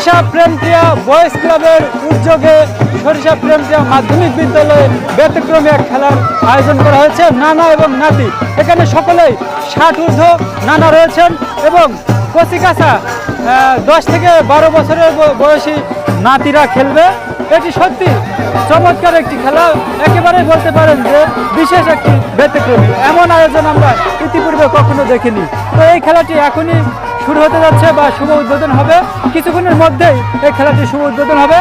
সরিষা প্রেমপ্রিয়া বয়েজ ক্লাবের উদ্যোগে সরিষা প্রেমপ্রিয়া মাধ্যমিক বিদ্যালয়ে ব্যতিক্রমী এক খেলার আয়োজন করা হয়েছে, নানা এবং নাতি। এখানে সকলেই ষাট ঊর্ধ্ব নানা রয়েছেন এবং কচিকাছা দশ থেকে বারো বছরের বয়সী নাতিরা খেলবে। এটি সত্যি চমৎকার একটি খেলা। একেবারেই বলতে পারেন যে বিশেষ একটি ব্যতিক্রমী। এমন আয়োজন আমরা ইতিপূর্বে কখনো দেখিনি। তো এই খেলাটি এখনই শুরু হতে যাচ্ছে বা শুভ উদ্বোধন হবে। কিছুক্ষণের মধ্যেই এই খেলাটি শুভ উদ্বোধন হবে।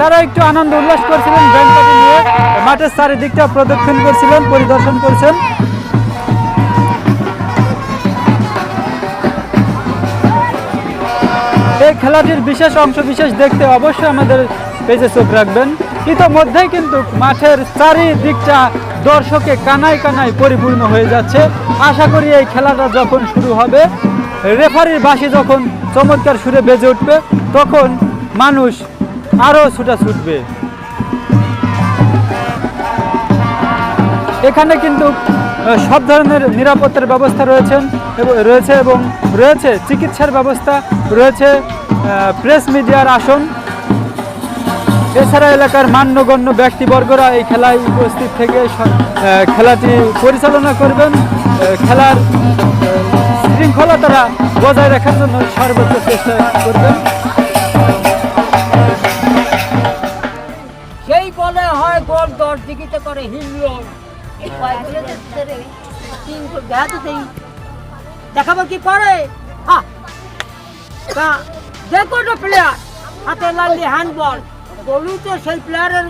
তারা একটু আনন্দ, উল্লাস করছিলেন পার্টি নিয়ে। মাঠের চারিদিকটা প্রদক্ষিণ করছিলেন, পরিদর্শন করছেন। এই খেলাটির বিশেষ অংশ, বিশেষ দেখতে অবশ্যই আমাদের পেজে চোখ রাখবেন। ইতোমধ্যেই কিন্তু মাঠের চারিদিকটা দর্শকে কানায় কানায় পরিপূর্ণ হয়ে যাচ্ছে। আশা করি এই খেলাটা যখন শুরু হবে রেফারির বাসি যখন চমৎকার সুরে বেজে উঠবে, তখন মানুষ আরও ছুটা ছুটবে। এখানে কিন্তু সব ধরনের নিরাপত্তার ব্যবস্থা রয়েছেন রয়েছে এবং রয়েছে, চিকিৎসার ব্যবস্থা রয়েছে প্রেস মিডিয়ার আসন। এছাড়া এলাকার মান্যগণ্য ব্যক্তিবর্গরা এই খেলায় উপস্থিত থেকে খেলাটি পরিচালনা করবেন। খেলার আহ, তারা বজায় রাখার জন্য সর্বোচ্চ চেষ্টা করবেন সেই বলে হয় গোল দশ দিকিতে করে হিমলো দেখাবো কি করে? দেখো তো প্লেয়ার হাতে লাগলি হ্যান্ডবল গলু তো সেই প্লেয়ারের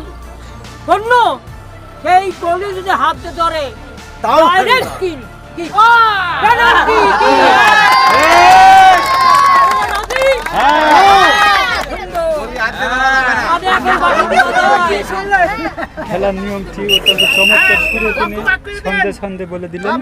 জন্য সেই গলু যদি হাতে ধরে তাও ডাইরেক্ট কিল কি পেনাল্টি কি আরে নিয়ম ঠিক খেলার অত্যন্ত চমৎকার। সুরে তিনি সন্ধে সন্ধে বলে দিলেন।